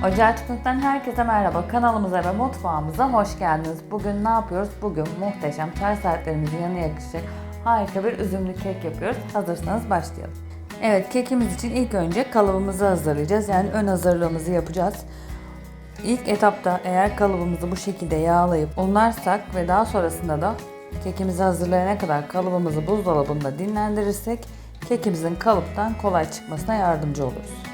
Hacer Çıkıntı'dan herkese merhaba. Kanalımıza ve mutfağımıza hoş geldiniz. Bugün ne yapıyoruz? Bugün muhteşem çay saatlerimizin yanına yakışacak harika bir üzümlü kek yapıyoruz. Hazırsanız başlayalım. Evet kekimiz için ilk önce kalıbımızı hazırlayacağız. Yani ön hazırlığımızı yapacağız. İlk etapta eğer kalıbımızı bu şekilde yağlayıp unlarsak ve daha sonrasında da kekimizi hazırlayana kadar kalıbımızı buzdolabında dinlendirirsek kekimizin kalıptan kolay çıkmasına yardımcı oluruz.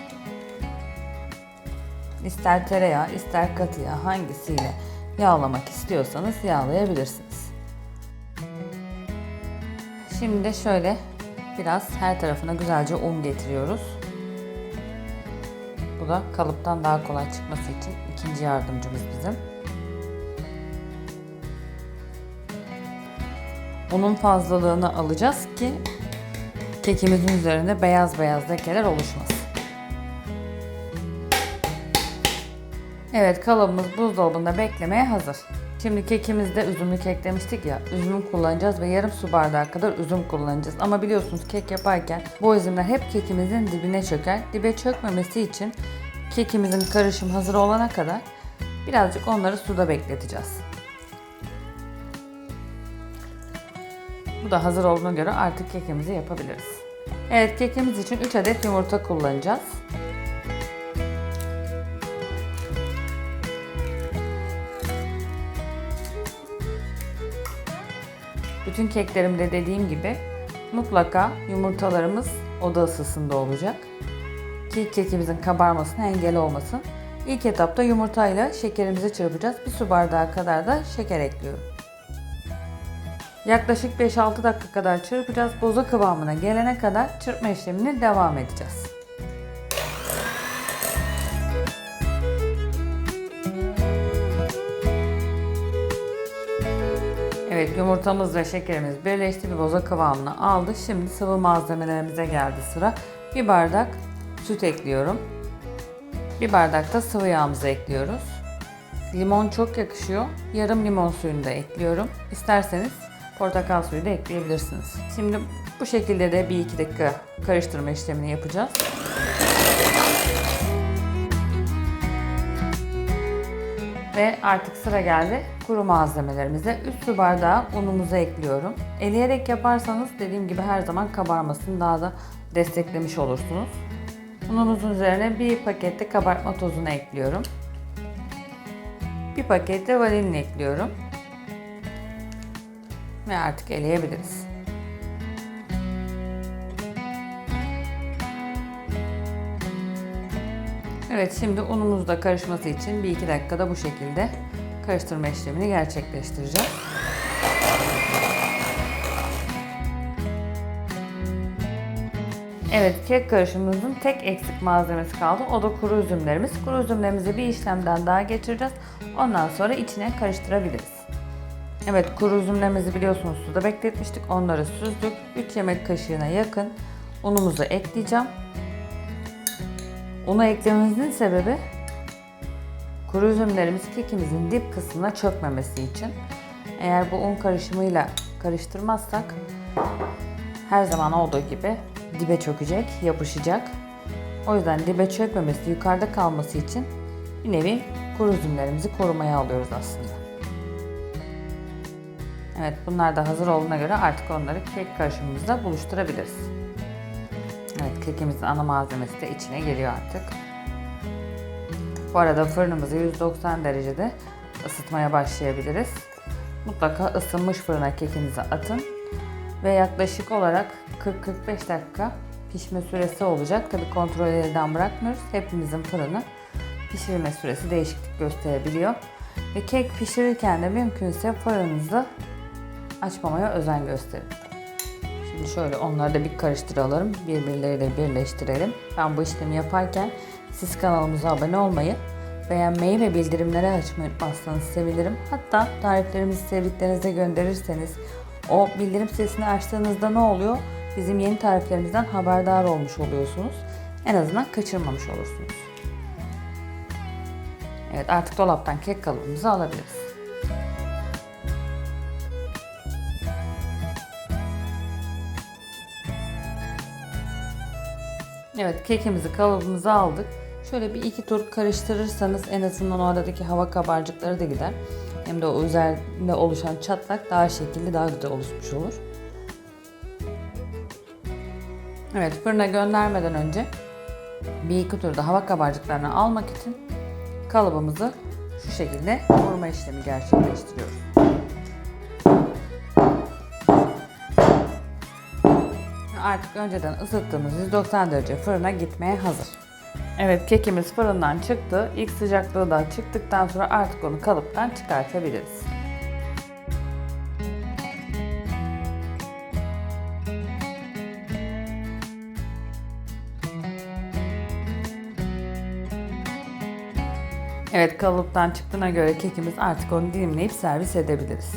İster tereyağı, ister katı yağ hangisiyle yağlamak istiyorsanız yağlayabilirsiniz. Şimdi de şöyle biraz her tarafına güzelce un getiriyoruz. Bu da kalıptan daha kolay çıkması için ikinci yardımcımız bizim. Unun fazlalığını alacağız ki kekimizin üzerinde beyaz beyaz lekeler oluşmasın. Evet kalıbımız buzdolabında beklemeye hazır. Şimdi kekimizde üzümlü kek demiştik ya. Üzüm kullanacağız ve yarım su bardağı kadar üzüm kullanacağız. Ama biliyorsunuz kek yaparken bu üzümler hep kekimizin dibine çöker. Dibe çökmemesi için kekimizin karışım hazır olana kadar birazcık onları suda bekleteceğiz. Bu da hazır olduğuna göre artık kekimizi yapabiliriz. Evet kekimiz için 3 adet yumurta kullanacağız. Bütün keklerimde dediğim gibi mutlaka yumurtalarımız oda ısısında olacak. Ki kekimizin kabarmasına engel olmasın. İlk etapta yumurtayla şekerimizi çırpacağız. Bir su bardağı kadar da şeker ekliyorum. Yaklaşık 5-6 dakika kadar çırpacağız. Boza kıvamına gelene kadar çırpma işlemine devam edeceğiz. Evet yumurtamız ve şekerimiz birleşti bir boza kıvamını aldı. Şimdi sıvı malzemelerimize geldi sıra. Bir bardak süt ekliyorum. Bir bardak da sıvı yağımızı ekliyoruz. Limon çok yakışıyor. Yarım limon suyunu da ekliyorum. İsterseniz portakal suyu da ekleyebilirsiniz. Şimdi bu şekilde de bir iki dakika karıştırma işlemini yapacağız. Ve artık sıra geldi kuru malzemelerimize. 3 su bardağı unumuzu ekliyorum. Eleyerek yaparsanız dediğim gibi her zaman kabarmasını daha da desteklemiş olursunuz. Unumuzun üzerine bir pakette kabartma tozunu ekliyorum. Bir pakette vanilin ekliyorum. Ve artık eleyebiliriz. Evet şimdi unumuz da karışması için bir iki dakikada bu şekilde karıştırma işlemini gerçekleştireceğiz. Evet kek karışımımızın tek eksik malzemesi kaldı. O da kuru üzümlerimiz. Kuru üzümlerimizi bir işlemden daha geçireceğiz. Ondan sonra içine karıştırabiliriz. Evet kuru üzümlerimizi biliyorsunuz suda bekletmiştik. Onları süzdük. 3 yemek kaşığına yakın unumuzu ekleyeceğim. Unu eklememizin sebebi kuru üzümlerimiz kekimizin dip kısmına çökmemesi için. Eğer bu un karışımıyla karıştırmazsak her zaman olduğu gibi dibe çökecek, yapışacak. O yüzden dibe çökmemesi, yukarıda kalması için bir nevi kuru üzümlerimizi korumaya alıyoruz aslında. Evet bunlar da hazır olduğuna göre artık onları kek karışımımızda buluşturabiliriz. Evet kekimizin ana malzemesi de içine geliyor artık. Bu arada fırınımızı 190 derecede ısıtmaya başlayabiliriz. Mutlaka ısınmış fırına kekinizi atın ve yaklaşık olarak 40-45 dakika pişme süresi olacak. Tabi kontrol elden bırakmıyoruz. Hepimizin fırını pişirme süresi değişiklik gösterebiliyor. Ve kek pişirirken de mümkünse fırınınızı açmamaya özen gösterin. Şöyle onları da bir karıştıralım. Birbirleriyle birleştirelim. Ben bu işlemi yaparken siz kanalımıza abone olmayı, beğenmeyi ve bildirimleri açmayı unutmazsanız sevinirim. Hatta tariflerimizi sevdiklerinize gönderirseniz o bildirim sesini açtığınızda ne oluyor? Bizim yeni tariflerimizden haberdar olmuş oluyorsunuz. En azından kaçırmamış olursunuz. Evet artık dolaptan kek kalıbımızı alabiliriz. Evet kekimizi kalıbımıza aldık. Şöyle bir iki tur karıştırırsanız en azından oradaki hava kabarcıkları da gider. Hem de o üzerinde oluşan çatlak daha şekilli, daha güzel oluşmuş olur. Evet, fırına göndermeden önce bir iki turda hava kabarcıklarını almak için kalıbımızı şu şekilde vurma işlemi gerçekleştiriyoruz. Artık önceden ısıttığımız 190 derece fırına gitmeye hazır. Evet kekimiz fırından çıktı. İlk sıcaklığı da çıktıktan sonra artık onu kalıptan çıkartabiliriz. Evet kalıptan çıktığına göre kekimiz artık onu dilimleyip servis edebiliriz.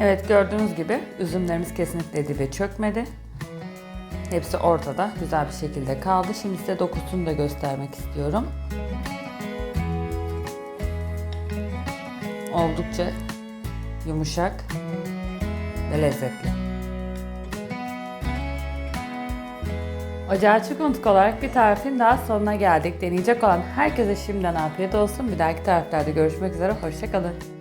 Evet gördüğünüz gibi üzümlerimiz kesinlikle dibe çökmedi. Hepsi ortada güzel bir şekilde kaldı. Şimdi size dokusunu da göstermek istiyorum. Oldukça yumuşak ve lezzetli. Ocağı açık unuttuk olarak bir tarifin daha sonuna geldik. Deneyecek olan herkese şimdiden afiyet olsun. Bir dahaki tariflerde görüşmek üzere. Hoşçakalın.